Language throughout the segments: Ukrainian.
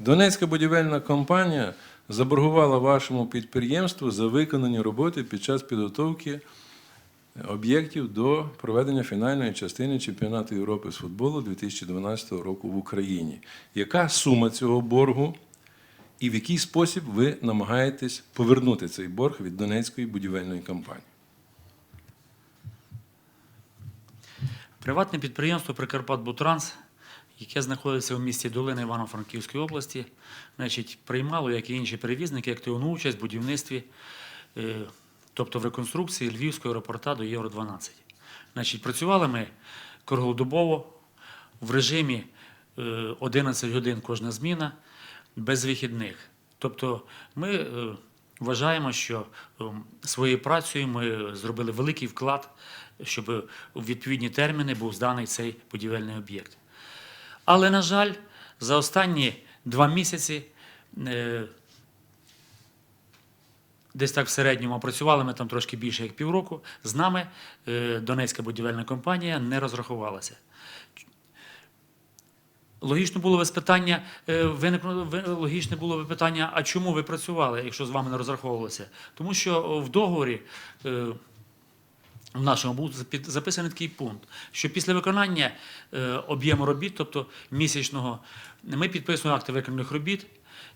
Донецька будівельна компанія заборгувала вашому підприємству за виконані роботи під час підготовки об'єктів до проведення фінальної частини чемпіонату Європи з футболу 2012 року в Україні. Яка сума цього боргу і в який спосіб ви намагаєтесь повернути цей борг від Донецької будівельної компанії? Приватне підприємство Прикарпатбутранс, яке знаходиться у місті Долина Івано-Франківської області, значить, приймало, як і інші перевізники, активну участь в будівництві, е, тобто в реконструкції Львівського аеропорта до Євро-12. Значить, працювали ми круглодобово в режимі е, 11 годин кожна зміна, без вихідних. Тобто ми е, вважаємо, що е, своєю працею ми зробили великий вклад, щоб у відповідні терміни був зданий цей будівельний об'єкт. Але, на жаль, за останні два місяці, е, десь так в середньому, працювали ми там трошки більше як півроку, з нами е, Донецька будівельна компанія не розрахувалася. Логічно було би питання, е, виникло було би питання, а чому ви працювали, якщо з вами не розраховувалося? Тому що в договорі в нашому був записаний такий пункт, що після виконання е, об'єму робіт, тобто місячного, ми підписуємо акти виконаних робіт.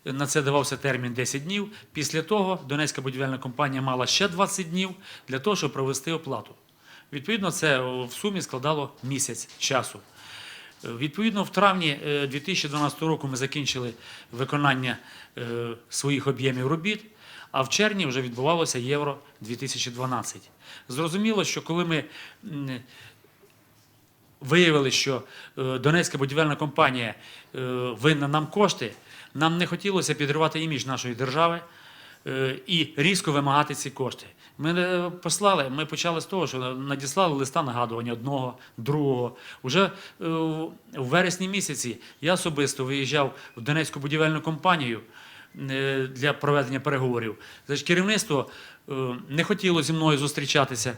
На це давався термін 10 днів. Після того Донецька будівельна компанія мала ще 20 днів для того, щоб провести оплату. Відповідно, це в сумі складало місяць часу. Е, Відповідно, в травні е, 2012 року ми закінчили виконання е, своїх об'ємів робіт, а в червні вже відбувалося Євро 2012. Зрозуміло, що коли ми виявили, що е, Донецька будівельна компанія е, винна нам кошти, нам не хотілося підривати імідж нашої держави е, і різко вимагати ці кошти. Ми не послали, ми почали з того, що надіслали листа нагадування одного, другого. Уже у вересні місяці я особисто виїжджав в Донецьку будівельну компанію для проведення переговорів. Значить, керівництво е, не хотіло зі мною зустрічатися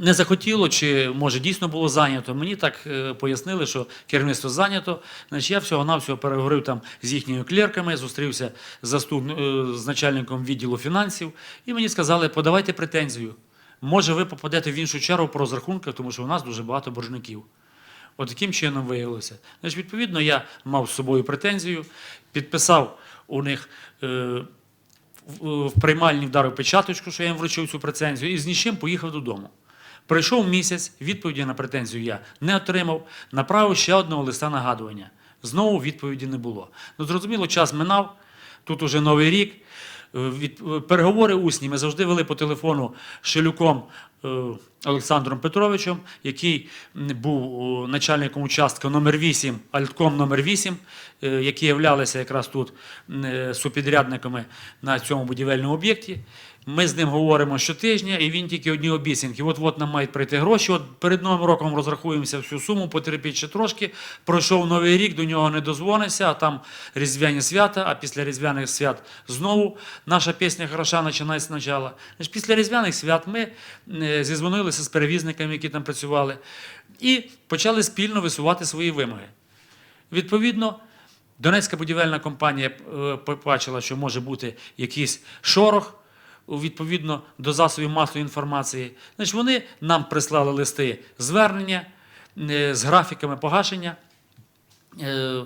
не захотіло, чи може дійсно було зайнято. Мені так е, пояснили, що керівництво зайнято. Значить, я всього-навсього переговорив там з їхніми клерками, зустрівся з, заступ... е, з начальником відділу фінансів, і мені сказали, подавайте претензію. Може, ви попадете в іншу чергу по розрахунках, тому що у нас дуже багато боржників. От чином виявилося. Значить, відповідно, я мав з собою претензію, підписав у них. Е, в в приймальні вдарив печаточку, що я їм вручив цю претензію, і з нічим поїхав додому. Пройшов місяць, відповіді на претензію я не отримав, направив ще одного листа нагадування. Знову відповіді не було. Ну, зрозуміло, час минав, тут уже новий рік. Е, Від, е, переговори усні ми завжди вели по телефону з Шелюком е, Олександром Петровичем, який був начальником участка номер 8 Альтком номер 8 е, які являлися якраз тут е, супідрядниками на цьому будівельному об'єкті. Ми з ним говоримо щотижня, і він тільки одні обіцянки. От от нам мають прийти гроші. От перед новим роком розрахуємося всю суму, потерпіть ще трошки. Пройшов новий рік, до нього не дозвонився, а там різдвяні свята. А після різдвяних свят знову наша пісня хороша починається спочатку. Після різдвяних свят ми е, зізвонилися з перевізниками, які там працювали, і почали спільно висувати свої вимоги. Відповідно, Донецька будівельна компанія е, побачила, що може бути якийсь шорох відповідно до засобів масової інформації. Значить, вони нам прислали листи звернення е, з графіками погашення. е, е,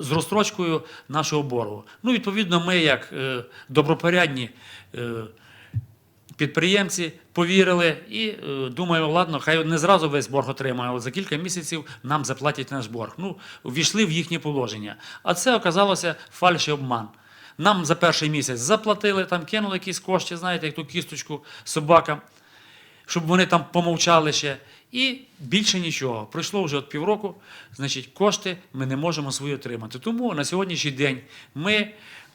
З розстрочкою нашого боргу. Ну, відповідно, ми, як е, добропорядні е, підприємці, повірили і е, думаю, ладно, хай не зразу весь борг отримає, але за кілька місяців нам заплатять наш борг. Ну, ввійшли в їхнє положення. А це оказалося фальш обман. Нам за перший місяць заплатили, там кинули якісь кошти, знаєте, як ту кісточку собакам, щоб вони там помовчали ще. І більше нічого. Пройшло вже от півроку, значить, кошти ми не можемо свої отримати. Тому на сьогоднішній день ми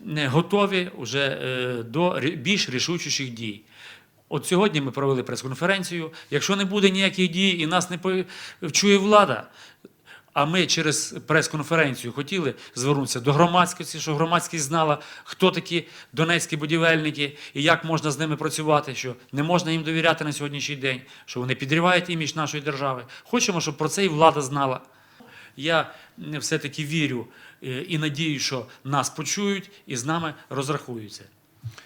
готові вже е, до більш рішучіших дій. От сьогодні ми провели прес-конференцію. Якщо не буде ніяких дій і нас не почує влада, а ми через прес-конференцію хотіли звернутися до громадськості, щоб громадськість знала, хто такі донецькі будівельники і як можна з ними працювати, що не можна їм довіряти на сьогоднішній день, що вони підривають імідж нашої держави. Хочемо, щоб про це і влада знала. Я все-таки вірю е, і надію, що нас почують і з нами розрахуються.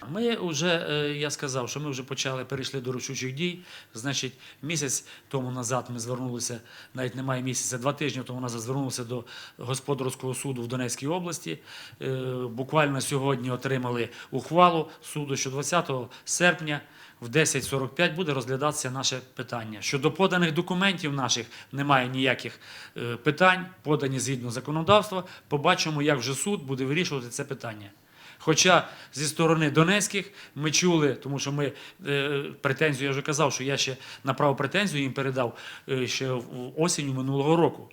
Ми вже, е, я сказав, що ми вже почали, перейшли до рішучих дій. Значить, місяць тому назад ми звернулися, навіть немає місяця, два тижні тому назад звернулися до господарського суду в Донецькій області. Е, Буквально сьогодні отримали ухвалу суду, що 20 серпня в 10.45 буде розглядатися наше питання. Щодо поданих документів наших немає ніяких е, питань, подані згідно законодавства. Побачимо, як вже суд буде вирішувати це питання. Хоча зі сторони Донецьких ми чули, тому що ми е, претензію, я вже казав, що я ще направив претензію їм передав е, ще в осінню минулого року.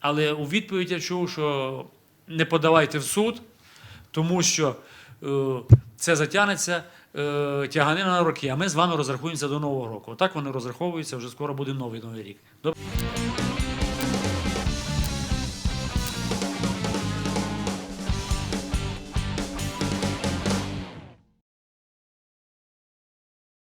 Але у відповідь я чув, що не подавайте в суд, тому що е, це затягнеться е, тяганина на роки, а ми з вами розрахуємося до Нового року. Отак вони розраховуються, вже скоро буде новий новий рік.